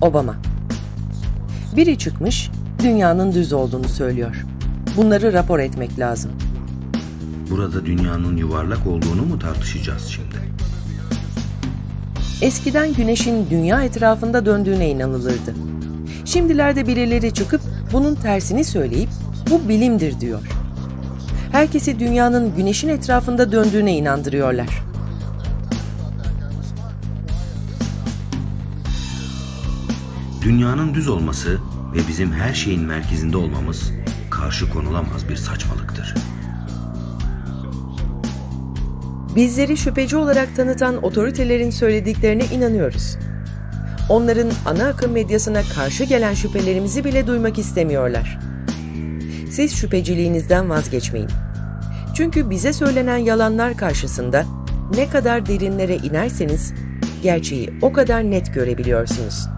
Obama. Biri çıkmış, dünyanın düz olduğunu söylüyor. Bunları rapor etmek lazım. Burada dünyanın yuvarlak olduğunu mu tartışacağız şimdi? Eskiden güneşin dünya etrafında döndüğüne inanılırdı. Şimdilerde birileri çıkıp bunun tersini söyleyip bu bilimdir diyor. Herkesi dünyanın güneşin etrafında döndüğüne inandırıyorlar. Dünyanın düz olması ve bizim her şeyin merkezinde olmamız karşı konulamaz bir saçmalıktır. Bizleri şüpheci olarak tanıtan otoritelerin söylediklerine inanıyoruz. Onların ana akım medyasına karşı gelen şüphelerimizi bile duymak istemiyorlar. Siz şüpheciliğinizden vazgeçmeyin. Çünkü bize söylenen yalanlar karşısında ne kadar derinlere inerseniz gerçeği o kadar net görebiliyorsunuz.